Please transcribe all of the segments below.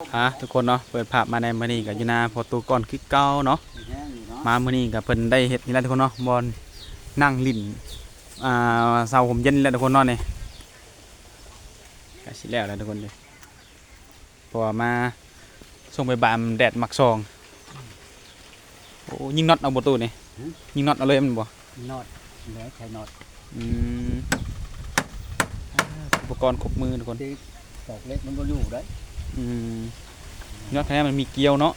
อะทุกคนเนาะเปิดภาพมาในมื้อนี้ก็อยู่หน้าพอตูก่อนคือเก่าเนาะมามื้อนี้ก็เพิ่นได้เฮ็ดนี่แหละทุกคนเนาะบอนนั่งลิ้นอ่าเสาผมเย็นแล้วทุกคนเนาะนี่ก็สิแล้วแล้วทุกคนเลยเพราะว่ามาส่งไปบามแดดมักซองโอ้ยิงน็อตเอาบ่ตู้นี่หือยิงน็อตเอาเลยมันบ่นอดเหลือใช้นอดอืมอ่าอุปกรณ์ครบมือทุกคนที่ตอกเล็กมันก็อยู่ได้ อืมยอดแท้มันมีเกลียวเนาะ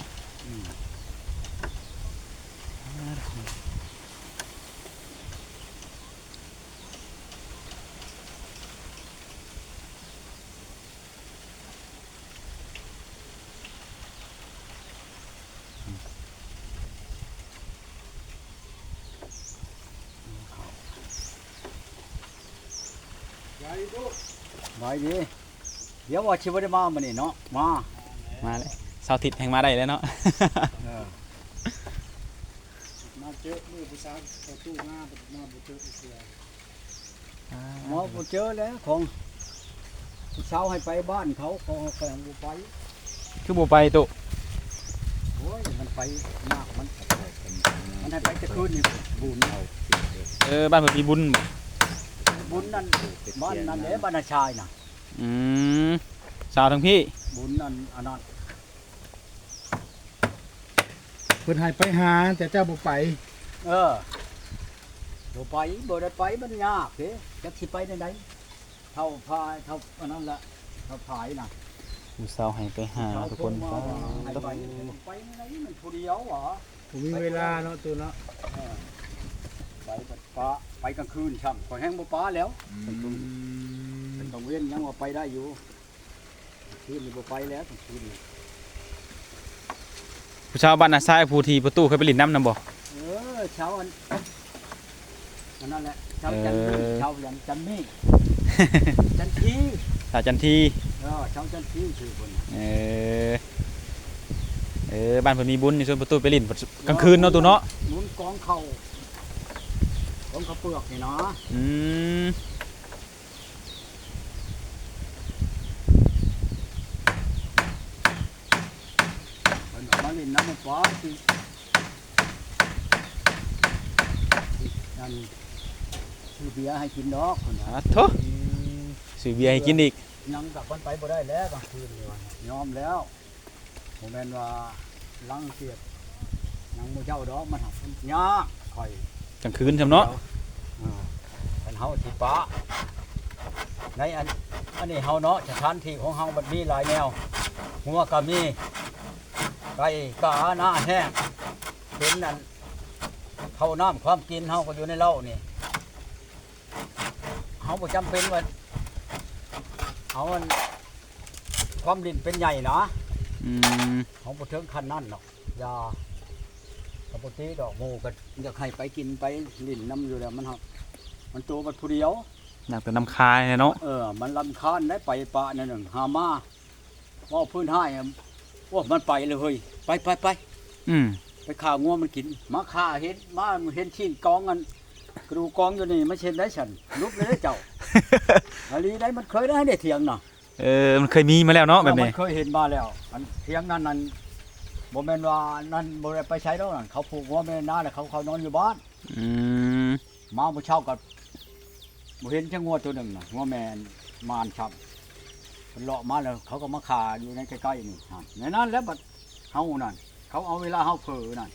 ไว้ดี เดี๋ยวว่าชิวได้มามันนี่เนาะมามาเลยเสาร์อาทิตย์แห่งมาได้แล้วเนาะ เออมาเจอมือผู้สาวเขาตู้หน้ามาบุเจอเสือหมอบ่เจอแล้วของผู้สาวให้ไปบ้านเขาเขาเขายังบ่ไปคือบ่ไปตุโอ้ยมันไปมากมันมันให้ไปจะคืนนี่บุญเอาเออบ้านเพิ่นมีบุญบ่บุญนั่นบ้านนั่นแหละบ้านนาชายน่ะ อืมสาวทั้งพี่ บุญนั่นอันนั้นเพิ่นให้ไปหา แต่เจ้าบ่ไปเออบ่ไปบ่ได้ไปมันยากเด้จักสิไปได้ไดเท่าพายเท่าอันนั้นละเท่าพายน่ะผู้สาวให้ไปหาทุกคนเขาก็โทรมาว่าให้ไปไปไม่ได้มันผู้เดียวเหรอ ผมมีเวลาเนาะตัวเนาะเออไปบัดป้าไปกลางคืนช่ำขอยแห้งบ่ป้าแล้วเป็นต้องเป็น ต้องเว้นยังว่าไปได้อยู่คืนนี้บ่ไปแล้วกลางคืนนี่ผู้ชาวบ้านนาซ้ายผู้ที่ประตูเคยไปลินน้ำนำบ่ เออเช้าอันอันนั่นแหละเช้าจันทร์เออ เช้ายันจันทร์นี่จันทีสาวจันทีเออเช้าจันทีชื่อคนน่ะเออเออบ้านเพิ่นมีบุญในส่วนประตูไปลินกลางคืนเนาะตูเนาะหมุนกองเข่ากองข้าวเปลือกนี่นะอืม เพิ่นเอา มาเล่นน้ำมันฟ้าสินั่นซื้อเบียร์ให้กินดอกคนน่ะอะโถซื้อเบียร์ให้กินอีก ยังกลับมันไปบ่ได้แล้วกลางคืนนี่ว่ะยอมแล้วผมแม่นว่าลังเกียจยังบ่เจ้าดอกมันหักมันยากค่อยกลางคืนซำเนาะอ่าเป็นเฮาที่ป้าในอันอันนี้เฮาเนาะสถานที่ของเฮามันมีหลายแนวหัวก็มี ไก่กาหน้าแห้งเป็นนั่นข้าวน้ำความกินเฮาก็อยู่ในเหล้านี่เฮาบ่จำเป็นว่าเอาอันความดินเป็นใหญ่นะอืมเฮาบ่ถึงขั้นนั้นหรอกอยาปกติดอกหมูก็อยากให้ไปกินไปลิ้นน้ำอยู่แล้วมันครับมันตัวมันผู้เดียวหนักแต่น้ำคายเนาะเออ มันลำคาญได้ไปปะนั่นหนึ่งหามาว่าพื้นให้ อะว่ามันไปเลยเฮ้ยไปไปไปอืมไปข่างัวมันกินมาข่าเห็นมาเห็นชิ้นกองกันกระดูกกองอยู่นี่ไม่เช่นได้ฉันลุกเลยได้เจ้าอันนี้ได้มันเคยได้ได้เถียงน่ะเออมันเคยมีมาแล้วเนาะแบบนี้มันเคยเห็นมาแล้วอันเถียงนั้นนั่นบ่แม่นว่านั่นบ่ได้ไปใช้แล้วนั่นเขาผูกหัวแม่นาแล้วเขาเขานอนอยู่บ้านอืมมาบ่เช้ากับบ่เห็นแค่งัวตัวหนึ่งน่ะงัวแม่นมานชับ มันเลาะมาแล้วเขาก็มาขาอยู่ในใกล้ๆนี่ฮะในนั้นแล้วบัดเฮานั่นเขาเอาเวลาเฮาเผลอนั่น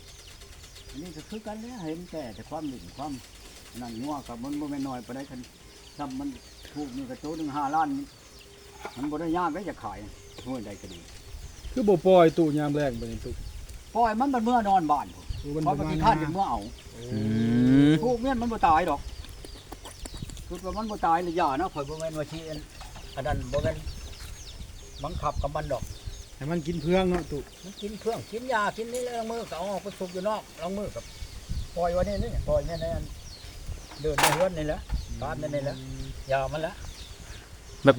อันนี้ก็คือกันเนี่ยเห็นแต่แต่ความดิ่งความนั่นงัวกับมันบ่แม่นน้อยปานใดคันถ้ามันถูกนี่ก็ตัวหนึง5ล้านมันบ่ได้ยากได้จะขายเมื่อใดก็ดีคือบ่ปล่อยตู้ยามแรกไปนี่ตู้ปล่อยมันมันเมื่อนอนบ้านพุ่นตู้มันเพราะปบาระงมาทีณข้านจะเมื่อเอาอืมพวกเมียนมันบ่ตายดอกคือว่ามันบ่ตายเลยอย่านะข่อยบ่แม่นว่าสิอันอันนั้นบ่แม่น บังคับกับมันดอกให้มันกินเพื่องเนาะตู้มันกินเครื่องกินยากินนี่แล้วมือก็เอาออกไปสุกอยู่นอกลองมือกับปล่อยไว้นี่นี่ปล่อยนี่ในอันเดินในเฮือนนี่แหละตามนี่นี่แหละยามันแหละแบบ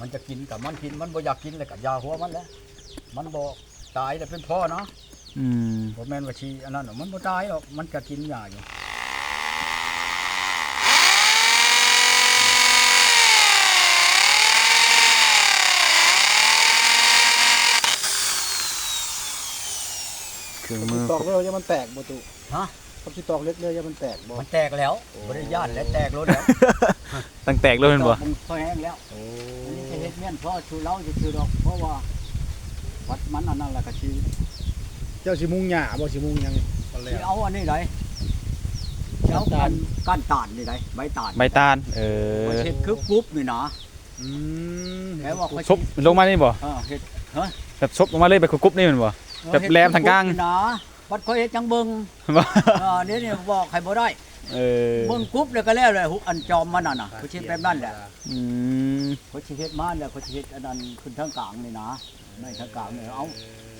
มันจะกินกับมันกินมันบ่อยากกินเลยกับยาหัวมันแหละมันบ่ตายแล้วเป็นพ่อเนาะอืมบ่แม่นว่าชีอันนั้นหรอกมันบ่ตายหรอกมันก็กินยาอยู่ เครื่องสิมือตอกเลยอย่ามันแตกบ่ตุฮะกับสิตอกเล็กเลยอย่ามันแตกบ่มันแตกแล้วบริญาตและแตกรถแล้วตั้งแตกเลยแม่นบ่มันพอแห้งแล้วโอ้อันนี้จะเฮ็ดเมี่ยนเพราะชูเล้าจะชูดอก เพราะว่าวัดมันอันนั้นแหละก็ชีเจ้าสิมุงหญ้าบ่สิมุงหยังตอนแรชีกเอาอันนี้ไหนชีเอากันก้านตาลนี่ไหนใบตาลใบตาลเออมันเฮ็ดคือกรุ๊ปนี่นะอืมแม้ว่าเขาซบลงมานี่บ่เออเฮ็ดแบบซบลงมาเลยแบบกรุบๆนี่แม่นบ่ แบบแหลมทางกลางเฮ็ดคือกุ๊บนี่นะวัดเขาเฮ็ดจังเบิ่งบ่เออเดี๋ยวนี้บอกใครบ่ได้เออเบิ่งกรุ๊ปแล้วก็แล้วเลยหุอันจอมมันน่ะน่ะเขาสิแบบนั้นแหละอืมเขาสิเฮ็ดมาแล้วเขาสิเฮ็ดอันนั้นขึ้นทางกลางนี่นะในทางกลางนี่เอา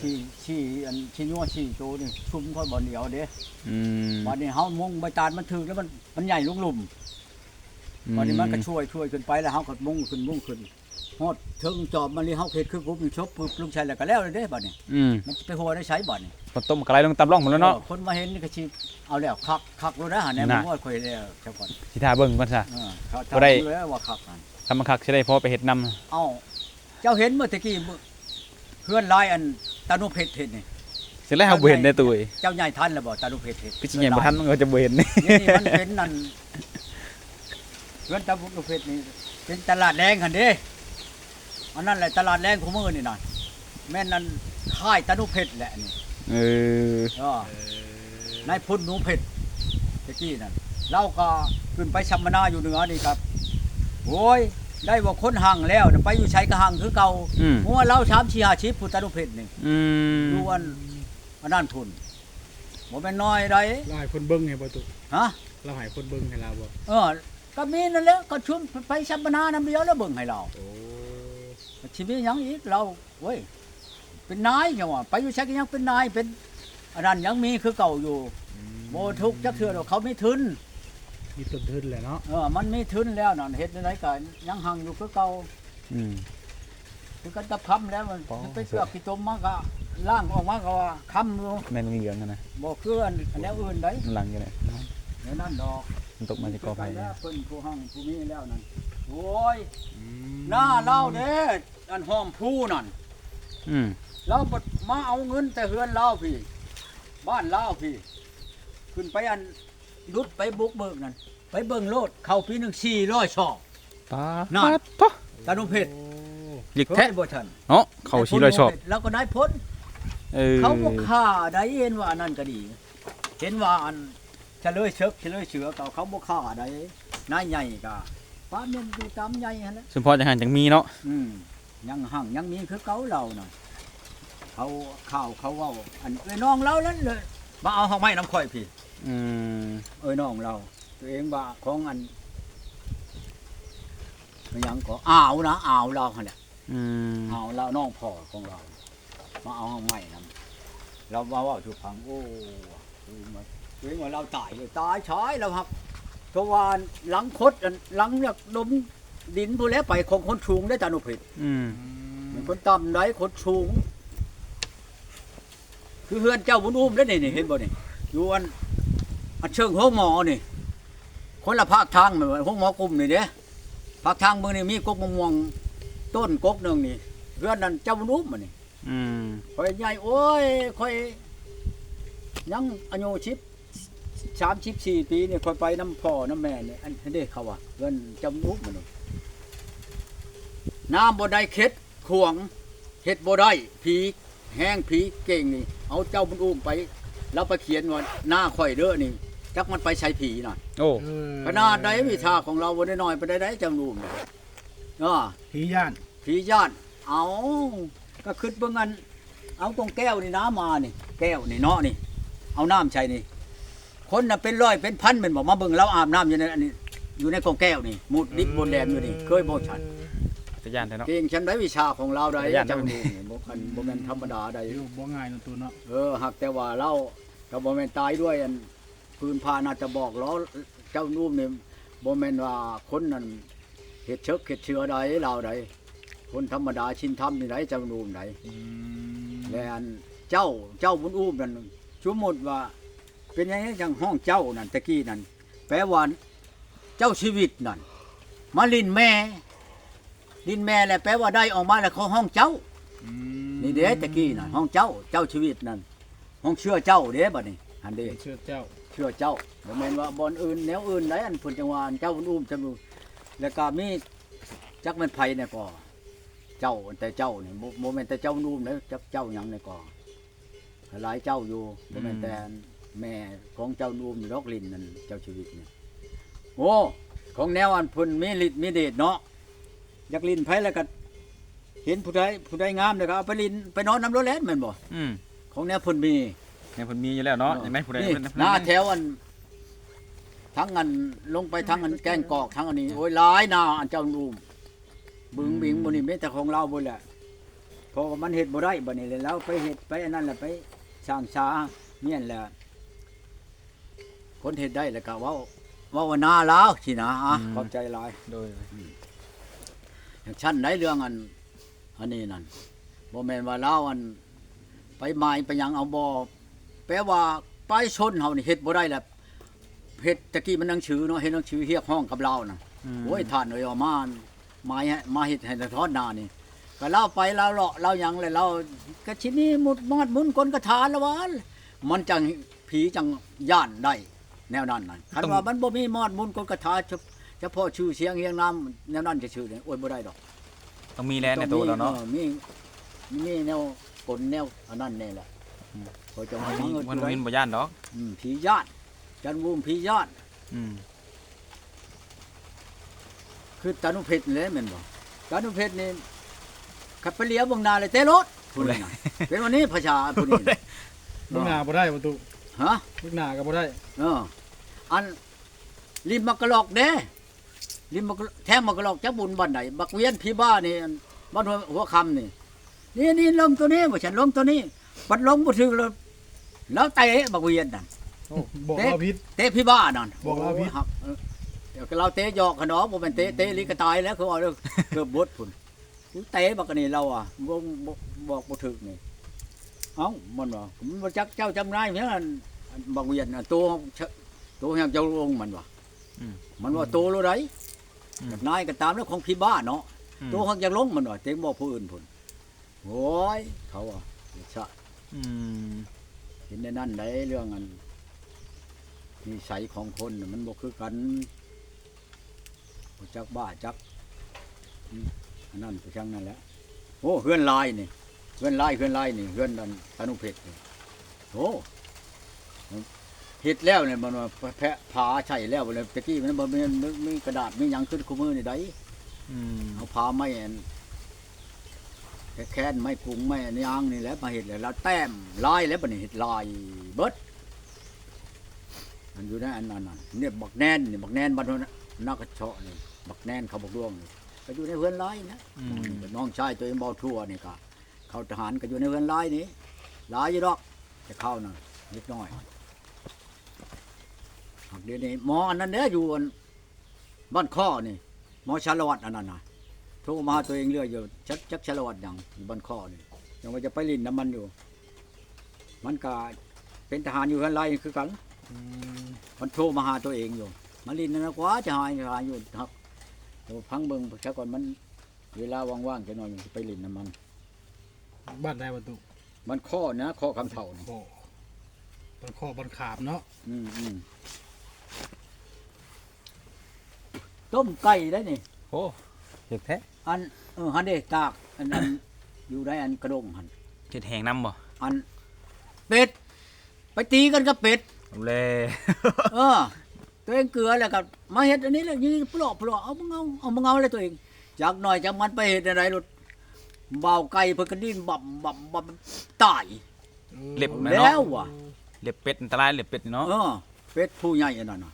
ชี้ชี้อันชี้ยัวชี้โตนี่ชุมค่อยบ่เหนียวเด้อืมวันนี้เฮามุงใบตาลมันถึกแล้วมันมันใหญ่ลุกหลุมวันนี้มันก็ช่วยช่วยขึ้นไปแล้วเฮาก็มุงขึ้นมุงขึ้น ฮอดถึงจอบมันนี่เฮาเฮ็ดคือกรุ๊ปนี่ชบปึ๊บลุงชัยแล้วก็แล้วเลยเด้บัดนี้อืมมันสิไปหัวได้ใช้บัดนี้พอต้มกระไรลงตำร่องหมดแล้วเนาะ ออคนมาเห็นนี่ก็สิเอาแล้วคักคักรู้นะหาแนวน่ะ มันว่าค่อยแล้วเจ้าก่อนสิท่าเบิ่งก่อนซะ เออเขาบ่ได้ทำแล้วว่าคักนั่นทำมาคักสิได้พอไปเฮ็ดนำเอ้าเจ้าเห็นเมื่อตะกี้มื้อเพื่อนลายอันตานุเพชรเห็นนี่ สิแล้วเฮาบ่เห็นได้ตุ้ยเจ้าใหญ่ทันแล้วบ่ตานุเพชรเห็นคือสิเห็นบ่ทันมันก็จะบ่เห็นนี่นี่นี่มันเป็นนั่นเพื่อนตานุเพชรนี่เป็นตลาดแดงหั่นเด้ อันนั้นแหละตลาดแดงของมือนี่น่ะแม่นนั่นค่ายตานุเพชรแหละนี่เออเออนายพุทธหนูเพชรตะกี้นั่นเราก็ขึ้นไปชัมมนาอยู่เหนือนี่ครับโอ้ยได้ว่าคนห่างแล้วน่ะไปอยู่ใช้ก็ห่างคือเก่าอืมหัวเราชามชีหาชิพุทธนุเพชรนี่อืมดูอันอันนั้นทุนบ่แม่นน้อยใดเราให้คนเบิ่งให้บ่ตุฮะเราให้คนเบิ่งให้เราบ่เออก็มีนั่นแหละก็ชวนไปชัมมนานํเดียวแล้วเบิ่งให้เราโอ้ ชีวิตหยังอีกเราเว้ยเป็นนายจังว่าไปอยู่ใช้ก็ยังเป็นนายเป็นอันนั้นยังมีคือเก่าอยู่บ่ทุกข์จักเทื่อดอกเขาไม่ทุนมีต้นทุนแหละเนาะเออมันมีทุนแล้วนั่นเฮ็ดไหนก็ยังหังอยู่คือเก่าอืมคือกันตะคำแล้วมันอ๋อไปเสือกกี่ตมมาก็ล่างออกมาก็ว่าคำอยู่แม่นเหลืองๆอะนะบ่คืออันอันแนวอื่นได้มันหลังอยู่เลยเดี๋ยวนั่นดอกมันตกมาจากกอไผ่แล้วเพิ่นผู้หังผู้มีแล้วนั่นโอ้ยหน้าเล่าเด้ อันหอมผู้นั่นอืมเราบดมาเอาเงินแต่เฮือนเล่าพี่ บ้านเล่าพี่ ขึ้นไปอันดุดไปบุกเบิกนั่นไปเบิ่งโลดเข้าปีหนึ่งสี่ร้อยชอบปานั่นดปะตานุเพชรหยิกแท้แท้บ่ทันเนาะเขาชี้รอยชอบแล้วก็ได้พ้นเออเขาบ่ฆ่าได้เห็นว่าอันนั้นก็ดี เห็นว่าอันเฉลยเชิกเฉลยเชือเขาเขาบ่ฆ่าได้นายใหญ่ก็ป้าเมียนอยู่ตามใหญ่หั่นแหละสมพอจังหันจังมีเนาะอืม ยังหั่งยังมีคือเก่าเราน่ะเขาข่าวเขาเว้าอันเอ้ยน้องเรานั่นเลยมาเอาห้องไม้น้ำข่อยพี่ อืมเอ้ยน้องเรา ตัวเองว่าของอันมันหยังก็อ่าวนะอ่าวเราหั่นแหละอืมอ่าวเราน้องพ่อของเรา มาเอาห้องไม้นํเราว่าเว่าถูกพังโอ้ตัวเองว่าตัวเองว่าเราตายเลยตายชายเราครับทวารหลังคดอันหลังเนี่ยดม ดินผู้แล้วไปของคนชูงได้ตานุเพชรอืมเป็นคนต่ำได้คนชูง คือเฮือนเจ้าบุญอุ้มได้นี่นี่เห็นบ่นี่อยู่อันอันเชิงห้องหมอนี่ คนละภาคทางเหมือนห้องหมอกลุ่มนี่เด้ภาคทางเมืองนี่มีกกมะม่วงต้นกกหนึงนี่เฮือนนั้นเจ้าบุญอุ้มมันนี่อืมข่อยใหญ่โอ้ยข่อยยังอายุชิบสามชิบสี่ปีนี่ข่อยไปน้ำพ่อน้ำแม่นี่อันนี้เขาว่าเฮือนเจ้าบุญอุ้มมัน นี่น้ำบ่ได้เข็ดขวงเฮ็ดบ่ได้ผีแห้งผีเก่งนี่ เอาเจ้าบุญอุ้มไป แล้วไปเขียนว่าหน้าข่อยเด้อนี่จักมันไปใช้ผีน่ะโอ้ขนาดใดวิชาของเราบ่ได้น้อยไปได้ได้จังรูมเนี่ยอ่าผีย่านผีญาติเอาก็คิดเบิ่งอันเอาตรงแก้วนี่น้ำมานี่ แก้วนี่เนาะนี่ เอาน้ำใช่นี่ คนน่ะเป็นร้อยเป็นพันเป็นบอกมาเบิ่งเราอาบน้ำอยู่ในอันนี้อยู่ในกองแก้วนี่มุดดิบบนแดมอยู่นี่ เคยบ่ชัน จะย่านแท้เนาะ เก่งฉันได้วิชาของเราได้ญาติจังรูนี่บ่คันบ่แม่นธรรมดาใดอยู่บ่ง่ายเนาะตัวเนาะเออหากแต่ว่าเราก็บ่แม่นตายด้วยอันปืนพาน่าจะบอกล้อเจ้านุ่มนี่บ่แม่นว่าคนนั้นเฮ็ดเชิกเฮ็ดเชื้อใดลาใดคนธรรมดาชินธรรมนี่ไดเจ้านุ่มไดและอันเจ้าเจ้าบุญอุ้มนั่นสมมุติว่า เป็นยังไงจังห้องเจ้านั่นตะกี้นั่นแปลว่าเจ้าชีวิตนั่นมาลินแม่ ลินแม่แล้วแปลว่าได้ออกมาแล้วเขาห้องเจ้า นี่เด้ตะกี้น่ะห้องเจ้าเจ้าชีวิตนั่นห้องเชื่อเจ้าเด้บัดนี้หันเด้เชื่อเจ้าเชื่อเจ้าบ่แม่นว่าบ่อนอื่นแนวอื่นไดอันเพิ่นจังหวาอันเจ้าอุ้มจำอยู่แล้วก็มีจักแม่นไผเนี่ยก็เจ้าแต่เจ้านี่บ่บ่แม่นแต่เจ้าอุ้มเด้จักเจ้าหยังเนี่ยก็หลายเจ้าอยู่บ่แม่นแต่แม่ของเจ้าอุ้มดอกลินนั่นเจ้าชีวิตเนี่ยโอ้ของแนวอันเพิ่นมีฤทธิ์มีเดชเนาะ อยากลินไผแล้วก็เห็นผู้ใดผู้ใดงามแล้วก็เอาไปลินไปนอนน้ำรถแล่นแม่นบ่อืมของแนวเพิ่นมีในเพิ่นมีอยู่แล้วเนาะอย่างไรผู้ใดนี่เพิ่นหน้าแถวอันทั้งอันลงไปทั้งอันแกงกอกทั้งอันนี้โอ้ยหลายหน้าอันเจ้าลูมบึงบิงบ่นี่มีแต่ของเราบ่แหละเพราะว่ามันเฮ็ดบ่ได้บัดนี้เลยแล้วไปเฮ็ดไปอันนั้นแหละไปสร้างชาเมียนแหละคนเฮ็ดได้แล้วก็เว้าเว้าว่าหน้าลาวสินะอะขอบใจหลายโดย อย่างชั้นไหนเรื่องอันอันนี้นั่นบ่แม่นว่าลาวอัน ไปหมายไปหยังเอาบ่แปลว่าไปชนเฮานี่เฮ็ดบ่ได้แหละเฮ็ดตะกี้มันหนังชื่อเนาะเฮ็ดหนังชื่อเฮียกห้องกับเราน่ะมโอ้ยท่านเอ้ยเอามาหมายให้มาเฮ็ดให้สะท้อนหน้านี่ก็เล่าไปเล่าเลาะเล่าหยังเลยเราก็ชิ้นนี้มุดมอดมุนคนกระทานละวันมันจังผีจังย่านได้แนวนั้นนั่นคันว่ามันบ่มีมอดมุนคนกระทาเฉเฉพาะชื่อเสียงเฮียงน้ำแนวนั้นจะชื่อเนี่ยโอ้ยบ่ได้ดอกต้องมีแลนในตัวเราเนาะออมีมีแนวกลแนวอันนั้นนี่แหละอืมพอจะมัมานเงินมันผู้ใดวินบ่ย่านดอกอืมผีญาติจันวูมผีญาติอืมคือตานุเพชรนี่แหละแม่นบ่ตานุเพชรนี่ขับไปเลี้ยวเบางนาเลยเตะรถผู้นี้น่ะเป็นวันนี้พระชาผู้นี้น่ะลูกหน้าบ่ได้ประตูฮะลูกหน้าก็บ่ได้เอออันริมมักกะลอกเด้ ริมมักกะแท้มักกะลอกจักบุญบ้านไหนบักเวียนพี่บ้านี่อันบ้านหัวหัวคำนี่นี่นี่ลงตัวนี้บ่ฉันลงตัวนี้บัดลงบ่ถึงแล้วแล้วเตะบักเวียนน่ะโอ้บอกเต๊ะเราผิดเตะพี่บ้านั่นบอกเราผิดโยหักเออเดี๋ยวเราเตะหยอกขนอบ่เป็นเตะเตะลิกระตายแล้วเขาเอาเด้อเกือบบดพุ่นกูเตะบักอันนี่เราอะบ่บ่บอกบ่ถึกนี่เอ้ามันว่ามันบ่จักเจ้าจำนายเพียงอันอันบักเวียนน่ะตัวเชตัวแห่งเจ้าลงมันว่าอืมมันว่าตัวโลได อืมนายก็ตามแล้วของพี่บ้าเนาะอืมตัวของจะลงมันว่าเต็งบอกผู้อื่นพุ่นโอ้ยเขาอะชะอืมเห็นในนั่นได้เรื่องอันนิสัยของคนน่ะมันบ่คือกันบ่จักบ้าจักอืมอันนั้นไปช่างนั่นแหละโอ้เฮือนลายนี่เฮือนลายเฮือนลายนี่เฮือนอันตานุเพชรนี่โอ้ เฮ็ดแล้วเนี่ยมันว่าแพะผาใช่แล้วเลยตะกี้มันบ่มีมีกระดาษมีหยังขึ้นคู่มือนี่ได้อืมเอาผาไม้อันแค่นไม้กรุงไม้อันยางนี่แหละมาเฮ็ดแล้วแล้วแต้มลายแล้วบัดนี้เฮ็ดลายเบิดมันอยู่ในอันนั้นน่ะเนี่ยบักแนนนี่บักแนนบ้านนั้นนักกระเชาะนี่บักแนนเขาบักดวงนี่ก็อยู่ในเฮือนร้ายนะอืมน้องชายตัวเองเบาทั่วนี่ก็เขาทหารก็อยู่ในเฮือนร้ายนี่หลายอยู่ดอกจะเข้าน่ะนิดหน่อย หักเดี๋ยวนี้หมออันนั้นเนี่ยอยู่อันบ้านข้อนี่หมอชาลวัตอันนั้นน่ะโทรมาหาตัวเองเรื่อยอยู่จักจักชาลวัตหยังอยู่บ้านข้อนี่ยังว่าจะไปลินน้ำมันอยู่ มันก็เป็นทหารอยู่เฮือนร้ายคือกันอืมมันโทรมาหาตัวเองอยู่มาลินนั่นนะกว่าจะหายหายอยู่ครับเดี๋ยวพังเบิ่งซะก่อนมัน เวลาว่างๆจะหน่อยมันสิไปลินน้ำมัน บ้านได้ประตูมันข้อนะข้อคำเถ่านี่โอ้บันคอบันขามเนาะอืมอืม ต้มไก่ได้นี่ โอ้เฮ็ดแท้อันเออฮันเดตาก อันนั้นอยู่ในอันกระดงหันเฮ็ดแหงน้ำบ่อันเป็ด ไปตีกันกับเป็ดเอาแลเออ ตัวเองเกลือแล้วก็มาเห็ดอันนี้แหละยิงปลอกปลอกเอามึงเอาเอามึงเอาเลยตัวเองจากหน่อยจากมันไปเห็ดอะไรรถเบาไก่เพิ่นก็ดิ้นบับบับบับตายเล็บนะแล้เนาะวว่ะเล็บเป็ดอันตรายเล็บเป็ดนี่เนาะเออ เป็ดผู้ใหญ่อันนั้นน่ะ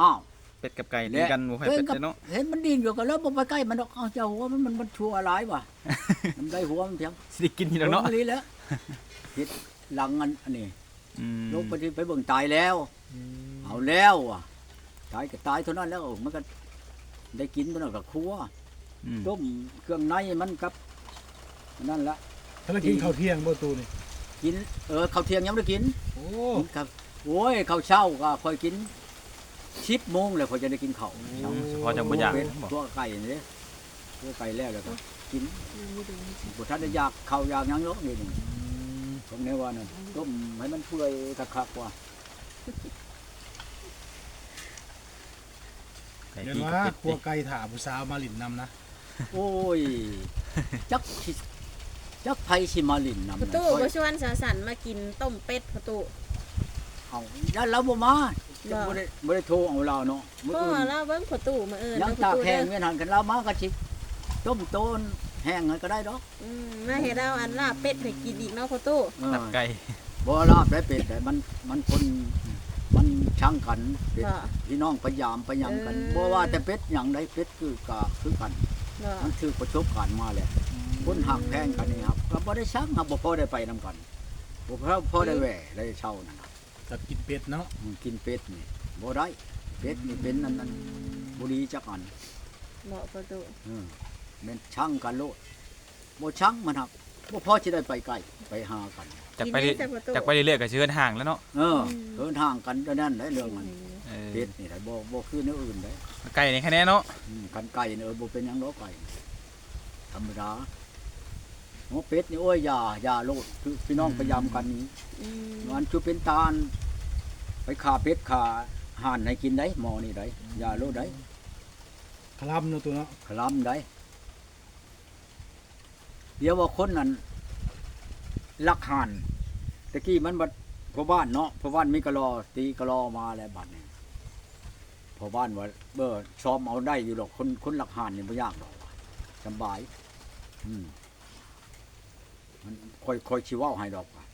อ้าวเป็ดกับไก่ตีกันบ่ค่อยตัวเป็ดก็เลยเนาะเห็นมันดินอยู่กันแล้วบ่ไปใกล้มันดอกเอาเจ้าหัวมันมันมันชั่วร้ายว่ะมันได้หัวมันเพียงสิได้กินอยู่แล้วเนาะหัวมัแล้วเฮ็ดหลังอันอันนี้อืมลงไปที่ไปเบิ่งตายแล้วเอาแล้วอะตายก็ตายเท่านั้นแล้วมันก็ได้กินมันก็ครัวต้มเครื่องในมันกับนั่นละถ้าเรากินข้าวเที่ยงประตูนี่กินเออข้าวเที่ยงยังไม่ได้กินโอ้ครับ โอ้ยข้าวเช้าก็คอยกินชิปโมงเลยคอยจะได้กินข้าวเช้าเฉพาะจังบ่อยากเป็นบ่ตัวไก่นี่ตัวไก่แล้วแล้วก็กินบุท่านได้อยากข้าวอยากหยังเนาะนี่นี่อืมตรงนี้ว่านั่นต้มให้มันเปื่อยคักๆว่าไก่เดี๋ยวที่ว่าเป็ดครัวไก่ถาผู้สาวมาหลินนำนะ โอ้ย จักสิจักไผสิมาลิ้นนำประตูบ่ชวนสาวสันมากินต้มเป็ดประตู เอายันเราบ่มาบ่ บ่ได้บ่ได้โทรเอาเราเนาะมื้อพ่ออื่นเราเบิ่งประตูมาเอิ้นยังเบิ่งตากแห้เด้งอเวียนหันกันเรามาก็สิต้มโตนแห้งให้ก็ได้ดอกอืมมาเฮ็ดเอาอันลาบเป็ดให้กินอีกเนาะประตูเออตับไก่บ่ลาบได้เป็ดแต่มันมันคนมันช่างกันเป็ดบ่ พี่น้องพยายามพยายามกันเออ บ่ว่าแต่เป็ดหยังใดเป็ดคือกะคือกัน บ่มันคือประสบการณ์มาแหละคนหักแพงกันนี่ครับก็บ่ได้ช่างครับบ่พอได้ไปนํกันบ่พอพอได้แหว่ได้เช่านั่นน่ะ กับกินเป็ดเนาะอืมกินเป็ดนี่บ่ได้เป็ดนี่เป็นอันนั้นบ่ดีจักอันบ่ประตูเออแม่นช่างกันโลดบ่ช่างมันครับบ่พอสิได้ไปไกลไปหากัน จากไปเรื่อยจากไปเรื่อยๆก็เชิญห่างแล้วเนาะเออเดินทางกันเท่านั้นได้เรื่องมันเออเป็ดนี่ได้บ่บ่คือเนื้ออื่นได้ ไก่นี่แค่นี้เนาะ อืมกันไก่เนี่ยเออบ่เป็นหยังดอกไก่ธรรมดา หมูเป็ดนี่โอ้ยอย่าอย่าโลดคือพี่น้องพยายามกันนี้อืมมันจุเป็นตาล ไปขาเป็ดขาห่านให้กินได้หมอนี่ได้อย่าโลดได้คลำเนาะตัวเนาะขลำได้เดี๋ยวว่าคนนั้นลักห่านตะกี้มันบัดพ่อบ้านเนาะพ่อบ้านมีกะลอตีกะลอมาแล้วบัดนี้พ่อบ้านว่าเบอร์ซ้อมเอาได้อยู่หรอกคนคนลักห่านนี่ไม่ยากหรอกสำบาย อืม มันคอยคอยชิเว่าให้ดอกว่า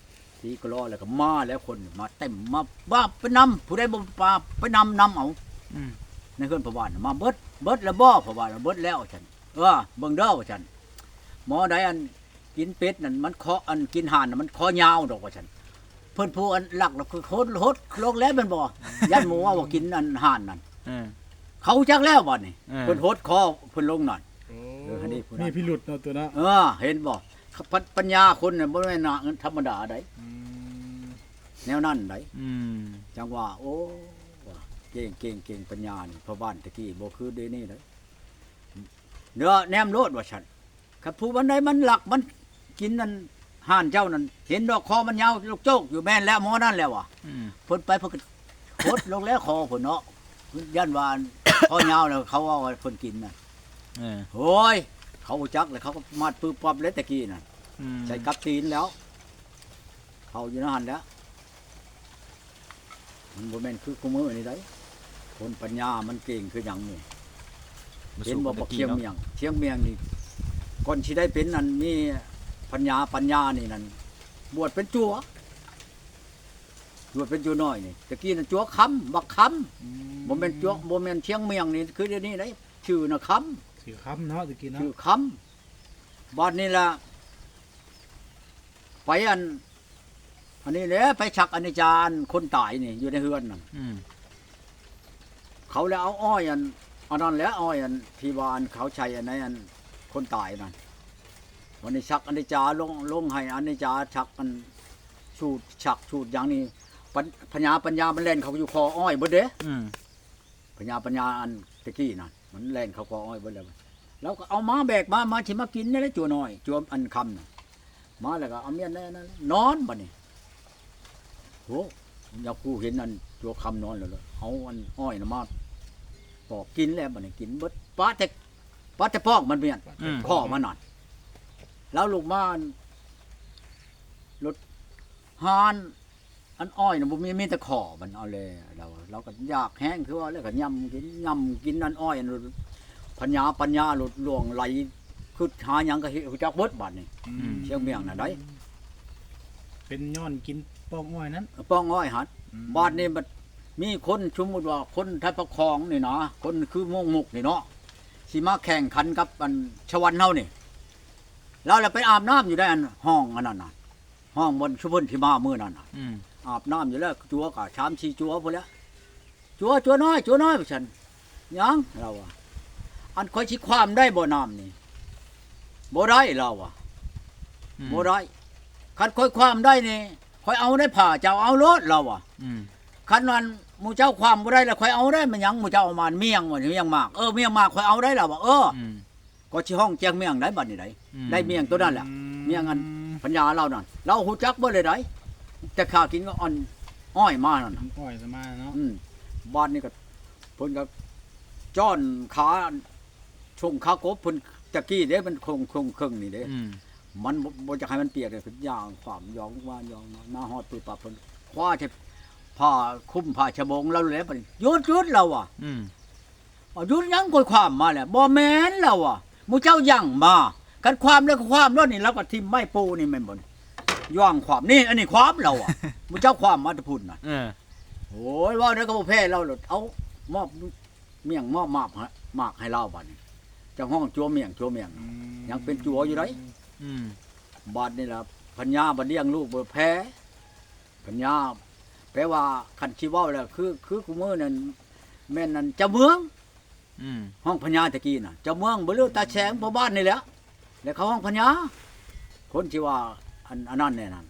ทีก็รอแล้วก็มาแล้วคนมาเต็มมาบ้าไปนำผู้ใดบ่ปาไปนำนำเอาอืมในเฮือนพระบานมาเบิดเบิดแล้วบ่พระบานเบิดแล้วฉันเออเบิ่งเด้อว่าฉันหมอใดอันกินเป็ดนั่นมันคออันกินห่านน่ะมันคอยาวดอกว่าฉันเพิ่นผู้อันหลักน่ะคือโคตรโหดโลกแล้วแมันบ่ยันหมูว่าว่ากินอันห่านนั่นเออ เขาจักแล้วบ่นี่เออ เพิ่นโหดคอเพิ่นลงนั่นเอออันนี้ผู้นั้นมีพิรุษเนาะตัวเนาะเออเห็นบ่ ปัญปัญญาคนน่ะบ่แม่นนะธรรมดาไดอืมแนวนั้นไดอืมจังว่า โอ้ว่าเก่งเก่งเก่งปัญญานี่พ่อบ้านตะกี้บ่คือเดี๋ยวนี้เลยเนื้อแนมโลดว่าฉันครับผู้บันไดมันหลักมันกินนั่นห่านเจ้านั่นเห็นดอกคอมันยาวลูกโจกอยู่แม่นแล้วหมอนั่นแล้วว่ะอืมเพิ่นไปเพิ่นก็โคตรลงแล้วคอเพิ่นเนาะยันว่าคอยาวแล้วเขาว่าว่าเพิ่นกินน่ะเออโอ้ย เขารู้จักเลยเขาก็มาดปื้บปั๊บเลยตะกี้น่ะอืมใส่กับตีนแล้ว เขาอยู่ในหันแล้ว มันบ่แม่นคือคุมือนี่ได้คนปัญญามันเก่งคือหยังนี่เห็นบ่บ่เชียงเมียง เชียงเมียงนี่ก่อนสิได้เป็นนั่นมีปัญญาปัญญานี่นั่นบวชเป็นจัวบวชเป็นจัวน้อยนี่ตะกี้นั่นจัวค้ำบักค้ำบ่แม่นจัวบ่แม่นเชียงเมียงนี่คือเดี๋ยวนี้ได้ชื่อน่ะค้ำ สีคำเนาะตะกี้เนาะชื่อคำบ้านนี้ละไปอัน อันนี้แหละไปชักอนิจจารย์คนตายนี่อยู่ในเฮือนนั่นอืมเขาแล้วเอาอ้อยอันอันนั้นแหล้วอ้อยอันที่วาอันเขาใช้อันไหนอันคนตายนั่นวันนี้ชักอนิจจาลงลงให้อนิจจาชักอันสูดชักสูดอย่างนี้ปัญปัญญาปัญญามันเล่นเขาอยู่คออ้อยบ่เด้อืมปัญญาปัญญาอันตะกี้นั่น มันแล่นเขาคออ้อยเบ่แล้วแล้วก็เอามาแบกมามาสิมากินนี่แหละจัวน้อยจัวอันคำน่ะมาแล้วก็เอาเมียนแน่นั่นนอนบัดนี้โหอยากกูเห็นนั่นจัวคำนอนแล้วเลยเอาอันอ้อยน่ะมาปอกกินแล้วบัดนี้กินเบิดปาแต่ปาแต่ปอกมันเมียนอืมข้อมันนั่นแล้วลูกมาอันรถหาน อันอ้อยน่ะบ่มีมีแต่ขอมันเอาเลยเราเราก็อยากแห้งคือว่าแล้วก็ยำกินยำกินอันอ้อยอันปัญญาปัญญาหลุดล่วงไหลคือหาหยังก็เฮ็ดรู้จักเบิดบัดนี่อืม เชียงเมียงน่ะได้เป็นย้อนกินปองอ้อยนั้นป้องอ้อยหัดอืมบ้านนี้มันมีคนสมมุติว่าคนไทยประคองนี่นะคนคือม่วงมุกนี่เนาะสิมาแข่งขันกับอันชวันเฮานี่แล้วเราไปอาบน้ำอยู่ได้อันห้องอันนั้นน่ะห้องบนชุบนที่มามื้อนั้นน่ะ อืม อาบน้ำอยู่แล้วจัวกะชามชีจัวพอแล้วจัวจัวน้อยจัวน้อยพวกฉันยังเราอะอันคอยชิความได้บ่น้ำนี่บ่ได้เราอะอืมบ่ได้คันคอยความได้นี่คอยเอาได้ผ่าเจ้าเอารถเราอะอืมคันวันหมู่เจ้าความบ่ได้แล้วคอยเอาได้มันหยังหมู่เจ้าเอามาเมียงว่าเมียงมากเออเมียงมากคอยเอาได้เราอะเอออืมก็สิห้องแจ้งเมียงได้บัดนี้ได้อืมได้เมียงตัวนั้นแหละเมียงอันปัญญาเรานั่นเราฮู้จักบ่เลยได้ แต่ข้ากินก็อ่อนอ้อยมานั่นน่ะปล่อยสมาเนาะอืมบ้านนี่ก็เพิ่นก็จ้อนขาชงขากบเพิ่นตะกี้เด้มันคงคงครึ่งนี่เด้อืมมันบ่บ่จะให้มันเปียกเลยเพิ่นย่างความยองว่ายองมามาฮอดปืนปับเพิ่นคว้าใช้ผ้าคลุมผ้าชะบงแล้วแล้วบัดนี้หยุดหยุดเราอะ อืมเอาหยุดยังกดความมาแหละบ่แม่นเราอะหมู่เจ้าย่างมากันความแล้วก็ความแล้วนี่แล้วก็ทิ่มไม้ปูนี่แม่นบ่นี่ ย่างความนี่อันนี้ความเราอะหมู่เจ้าความมาแตะพุ่นน่ะเออโอ้ยว่าแล้วก็บ่แพ้เราหรอกเอามอบเมี่ยงมอบมากฮะมากให้เราบัดนี้เจ้าห้องจัวเมี่ยงจัวเมี่ยง ยังเป็นจัวอยู่ไดอืมบัดนี่ล่ะพัญญาบัดเลี้ยงลูกบ่แพ้พัญญาแปลว่าคันชีเว้าแล้วคือคือกูมือนั่นแม่นนั่นเจ้าเมือง อืมห้องพัญญาตะกี้น่ะเจ้าเมืองบ่เลือตาแฉงบ่บ้านนี่แหละแล้วเขาห้องพัญญาคนที่ว่า อันอันนั้นแน่นั่น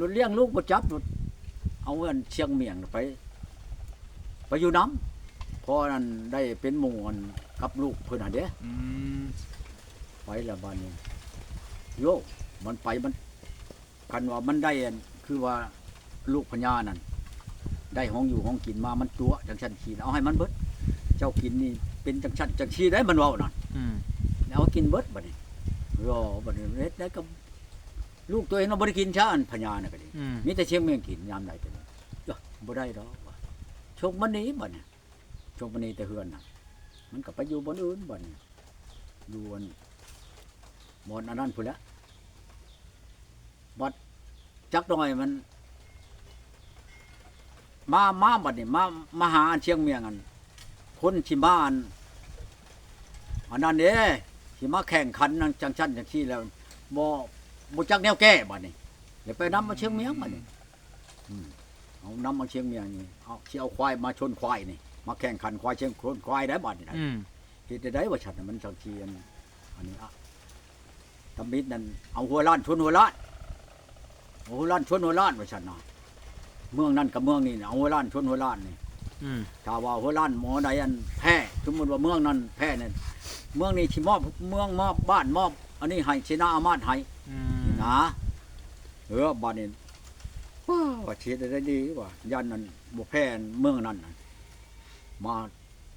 รถเลี้ยงลูกบ่จับรถเอาเงินเชียงเมียงไป ไปอยู่น้ำพอนั้นได้เป็นหมู่กันกับลูกเพิ่นน่ะเด้อืมไปแล้วบ้านนี้โยกมันไปมันกันว่ามันได้อันคือว่าลูกพญานั่นได้ห้องอยู่ห้องกินมามันตัวจังชันขีดเอาให้มันเบิด เจ้ากินนี่เป็นจังชันจังชีได้มันเว่านั่นอืมแล้วเอากินเบิดบัดนี้รอบัดนี้เฮ็ดได้กับ ลูกตัวเองเราบ่ได้กินชาอันพญาน่ะก็ดีอืม มีแต่เชียงเมียงกินยามใดแต่นี้เอ้อบ่ได้ดอกว่าโชคมันนี้บัดนี้โชคมันนี้แต่เฮือนน่ะ มันก็ไปอยู่บนอื่นบัดนี้อยู่บนบนอันนั้นพุ่นละบัดจักหน่อยมัน มามาบัดนี้มามาหาอันเชียงเมียงอัน คนที่บ้านอันนั้นเด้ที่มาแข่งขันนั่นจังชั้นจังที่แล้วบ่ บ่จักแนวแก้บัดนี้เดี๋ยวไปนำมาเชียงเมียงบัดนี้อืมเอานำมาเชียงเมียงนี่เอาสิเอาควายมาชนควายนี่ มาแข่งขันควายเชียงชนควายได้บัดนี้นะอืมเฮ็ดได้ว่าฉันน่ะมันจังที่อันอันนี้อะตำบิดนั่นเอาหัวล้านชนหัวล้านเอาหัวล้านชนหัวล้านว่าฉันน่ะเมืองนั่นกับเมืองนี่น่ะเอาหัวล้านชนหัวล้านนี่ อืมถ้าว่าหัวล้านหมอใดอันแพ้สมมติว่าเมืองนั้นแพ้เนี่ยเมืองนี้สิมอบเมืองมอบบ้านมอบ อันนี้ให้ชนะอามาตย์ให้อืม นี่นะเออบ้านนี้ว้าวว่าเชียดได้ดีว่ายันนั้นบ่แพ้เมืองนั้นน่ะมา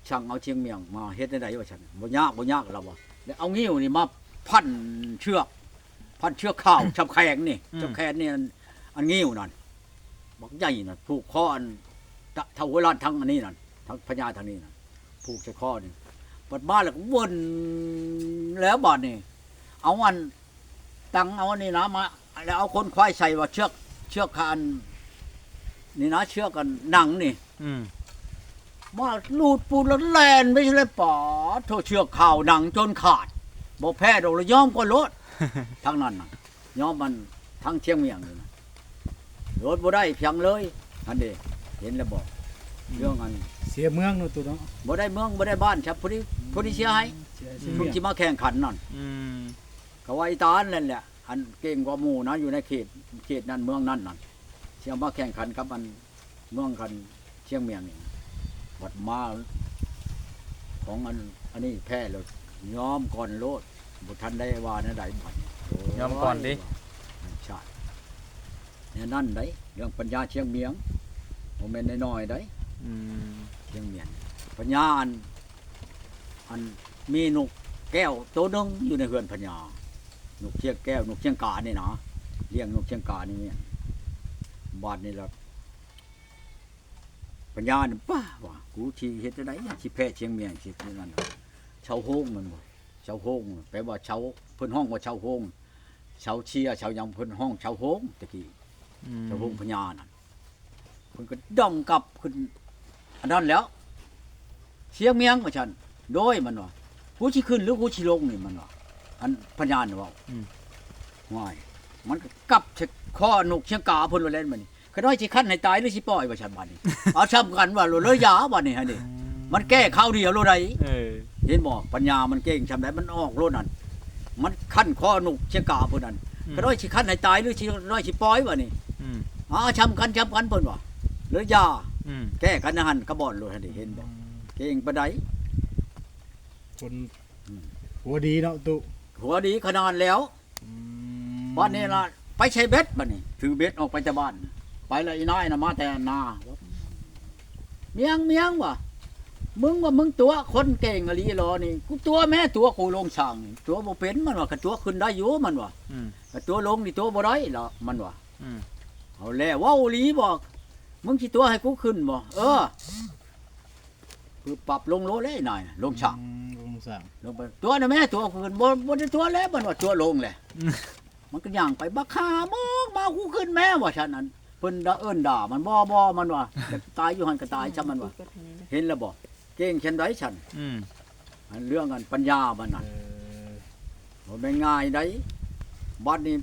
ช่างเอาเชียงเมียงมาเฮ็ดได้ไดว่าฉันบ่ยากบ่ยากแล้วว่าแล้วเอางิ้วนี่มาพันเชือก พันเชือกข้าวชับแขงนี่ชับแขงนี่อันอันงิ้วนั่นบักใหญ่น่ะผูกคออันทะเท่าหัวล้านทั้งอันนี้นั่นทั้งพญาทางนี้นั่นผูกใส่ข้อนี่ปัดบ้านแล้วก็วนแล้วบาดนี่เอาอัน ตังเอาอันนี้นะมาแล้วเอาคนควายใส่ว่าเชือก เชือกคานนี่นะเชือกกันหนังนี่ อืมมาลูดปูนแล้วแลนไม่ใช่เลยป๋อโทษเชือกข่าวหนังจนขาดบ่แพ้ดอกเลยยอมก็ลดทั้งนั้นน่ะยอมมันทั้งเชียงเมียงนี่นะรถบ่ได้เพียงเลยอันเดีเห็นแล้วบอกเรื่องอันเสียเมืองเนาะตัวเนาะบ่ได้เมืองบ่ได้บ้านครับผู้ที่ผู้ที่เสียหายเสียเสียผู้เมียที่มาแข่งขันนั่น อืม ก็ว่าอีตานนั่นแหละอันเก่งกว่าหมู่นะอยู่ในเขตเขตนั้นเมืองนั้นนั่นเสียมาแข่งขันกับอันเมืองกันเชียงเมียงนี่วัดมาของอันอันนี้แพ้เลยยอมก่อนโลดบุทันได้ว่านะใดบัดโยอมก่อนดิใช่เนี่ยนั่นได้เรื่องปัญญาเชียงเมียงโมเมนต์น้อยๆได้อืมเชียงเมียงปัญญาอันอันมีนกแก้วตัวหนึงอยู่ในเฮือนปัญญา นกเชียงแก้วนกเชียงกานี่นะเลี้ยงนกเชียงกานี่เนี่ยบาดนี่ละปัญญาเนี่ยป้าว่ากูชีเฮ็ดจังไดเนี่ยสิแพ้เชียงเมียงสินั่นน่ะชาวโฮงมันบ่ชาวโฮงแปลว่าชาวเพิ่นห้องว่าชาวโฮงชาวเชียชาวหยังเพิ่นห้องชาวโฮงตะกี้อืมชาวโฮงพญานั่นเพิ่นก็ด่องกลับขึ้นอันนั้นแล้ว เชียงเมียงว่าฉันโดยมันว่ากูสิขึ้นหรือกูสิลงนี่มันว่า อันพญานี่เว่าอืมว้ายมันก็กลับเช็คข้อนกเชียงกาเพิ่นว่าเล่นมันนี่ขน้อยสิคันให้ตายหรือสิปล่อยว่าฉันบัดนี้เอาช้ำกันว่าโลเลยยาบัดนี้ฮะนี่มันแก้ข้าวเดียวโลใดเออเห็นบ่ปัญญามันเก่งช้ำไดมันออกโลนั่นมันคันข้อนกเชียงกาเพิ่นนั่นขน้อยสิคันให้ตายหรือสิน้อยสิปล่อยว่านี่อืมอ๋อช้ำกันช้ำกันเพิ่นว่าหรือยาอืมแก้กันนะหันกระบอกโลดฮะนี่เห็นบ่เก่งปานใดคนอืมหัวดีเนาะตุ หัวดีขนาดแล้วอืมบ้านนี้ล่ะไปใช้เบ็ดบัดนี้ถือเบ็ดออกไปจากบ้าน ไปแล้วอีน้อยน่ะมาแต่นาเมียงเมียงว่ะมึงว่ามึงตัวคนเก่งอะลีรอนี่กูตัวแม่ตัวกูลงช่างนี่ตัวบ่เป็นมันว่ากระตัวขึ้นได้อยู่มันว่ะอืมกระตัวลงนี่ตัวบ่ได้หรอกมันว่ะอืมเอาแล้วเว้าอีหลีบอก มึงสิตัวให้กูขึ้นบ่เออ คือปรับลงโลเลยหน่อยลงช่างลงสั่งลงไปตัวนะแม่ตัวขึ้นบ่บ่ได้ตัวแล้วมันว่าตัวลงแหละมันก็ย่างไปบักขามอกมากูขึ้นแม่ว่าฉันนั้นเพิ่นด่าเอิ้นด่ามันบ่บ่มันว่าจะตายอยู่หันก็ตายซะมันว่าเห็นแล้วบ่เก่งเช่นไดฉันอืมอันเรื่องอันปัญญามันน่ะบ่แม่นง่ายได้บ้านนี้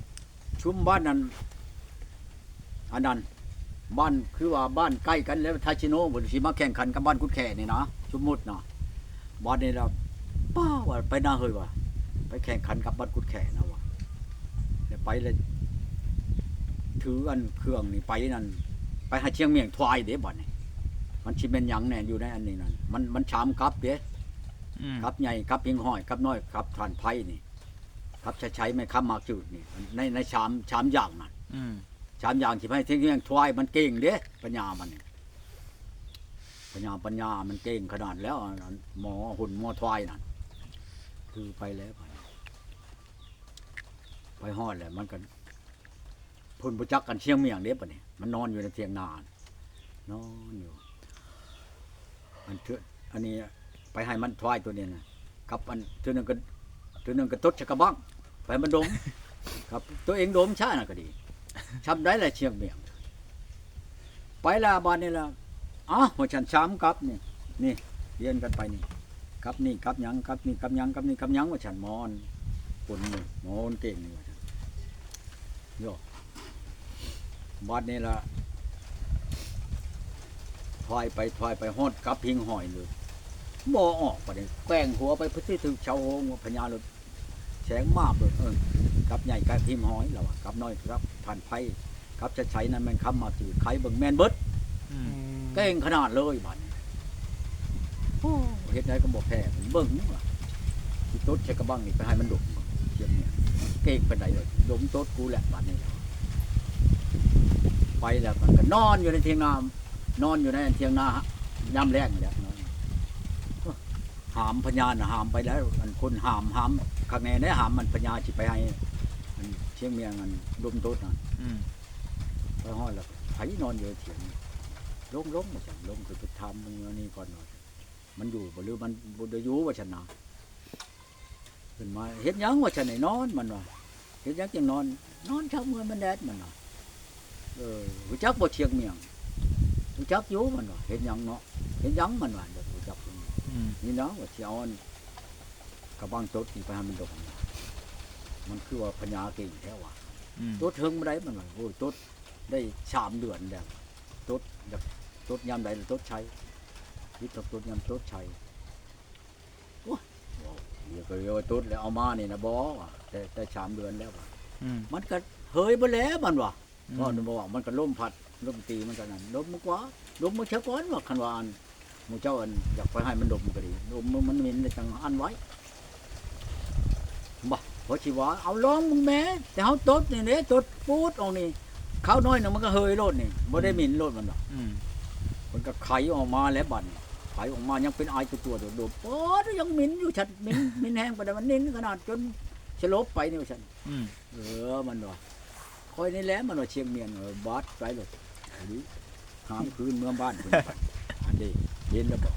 ชุมบ้านนั้นอันนั้น บ้านคือว่าบ้านใกล้กันแล้วทาชิโนบ่สิมาแข่งขันกับบ้านกุดแข่นี่นะสมมุตินะบ้านนี้เราป้าว่าไปนาเฮยว่าไปแข่งขันกับบ้านกุดแข่นะว่าแล้วไปเลยถืออันเครื่องนี่ไปนั่นไปหาเชียงเมียงทวายเด้บ่นี่มันสิเป็นหยังแน่อยู่ในอันนี้นั่นมันมันชามกับเด้อืมกับใหญ่กับพิงห้อยกับน้อยกับทานไผ่นี่กับใช้ใช้ไม่ค้ำมากจืดนี่ในในชามชามอย่างนั่น อืมชามอย่างที่ให้เที่ยงทวายมันเก่งเด้ปัญญามันนี่ปัญญาปัญญามันเก่งขนาดแล้วอันนั้นหมอหุ่นหมอทวายนั่นคือไปแล้วไปไปฮอดแล้วมันก็เพุ่นประจักกันเชียงเมียงเด้ปะนี่มันนอนอยู่ในเทียงนานนอนอยู่อันเถอะอันนี้ไปให้มันทวายตัวนี้นะกับอันตัวหนึงก็ตัวหนึงก็ตดชะกระบังไปให้มันดมครับ ตัวเองดมชาน่ะก็ดี ชำได้แหละเชียงเมียง ไปลาบานนี่ละอ๋อหัวฉันช้ำกับนี่นี่เรียนกันไปนี่กับนี่กับยังกับนี่กับยังกับนี่กับยังว่าฉันมอนคนนี่มอนเก่งนี่ว่าฉันโยบานนี่ละถอยไปถอยไปฮอดกับพิงหอยเลยบ่ออกประเด็นแป้งหัวไปพื้นที่ถึงชาวโฮงพญาเลยแสงมากเลยเออ กับใหญ่กับพิมพ์หอยเราอะกับน้อยครับผ่านไพ่กับจะใช้นั้นมันคำมาจืดไข่เบิ่งแมนเบิดอืมเก่งขนาดเลยบัดนี้โอ้เฮ็ดได้ก็บ่แพ้ผมเบิ่งว่ะที่โต๊ดใช้กระบังนี่ไปให้มันดมเชียงเนี่ยเก่งปานใดเลยดมโต๊ดกูแหละบัดนี้ไปแล้วมันก็นอนอยู่ในเทียงนานอนอยู่ในเทียงนายามแรงนี่แหละนอนหามพญานะหามไปแล้วอันคนหามหามข้างในได้หามมันพญาสิไปให้ อันเชียงเมียงอันดมโต๊ดนั่นอืมไปห้อยแล้วไผนอนอยู่เถียงลงลงมาฉันลงคือไปทำมึงอันนี้ก่อนหน่อยมันอยู่บ่หรือมันบ่ได้อยู่ว่าฉันนะขึ้นมาเฮ็ดหยังว่าฉันไหนนอนมันว่าเฮ็ดหยังจังนอน นอนเช้าเมื่อมันแดดมันว่าเออรู้จักบ่เชียงเมียงรู้จักอยู่มันว่าเฮ็ดหยังเนาะเฮ็ดหยังมันว่าเดี๋ยวรู้จักอยู่อืมนี่เนาะว่าสิเอาอันกระบังตดนี่ไปให้มันดกมัน คือว่าพญาเก่งแท้ว่ะอืมตดเทิงบ่ได้มันว่าโอ้ยตดได้สามเดือนแล้วตดอยากตดยามใดแล้วตดใช้คิดตดตดยามตดใช้โอ้ยเดี๋ยวก็เรียกว่าตดแล้วเอามานี่นะบ่ว่ะแต่แต่สามเดือนแล้วว่ะอืมมันก็เฮยบ่แล้วมันว่ะอืมก็มันบอกว่ามันก็ล้มพัดล้มตีมันก็นั่นล้มมากกว่าล้มมาเช้าก่อนว่าคันว่าอันหมู่เจ้าอันอยากไปให้มันดมก็ดีดมมันมันเหม็นเลยจังอันไว้บ่เพราะชีว่าเอาลองมึงแม่แต่เฮาตดนี่เด้ตดปูดออกนี่ข้าวน้อยหนึงมันก็เฮยโลดนี่บ่ได้หมิ่นโลดมันดอกอืมมันก็ไข่ออกมาแล้วบัดนี้ไข่ออกมายังเป็นไอตัวตัวโดดๆโอ้ยยังหมิ่นอยู่ฉันหมิ่นหมิ่นแห้งไปได้มันนิ่นขนาดจนสลบไปนี่ว่าฉันอืมเออมันว่าคอยนี่แหละมันว่าเชียงเมียงเออบาดไปเลยอันนี้หามคืนเมืองบ้านเพิ่นไปอันนี้เย็นแล้วบอก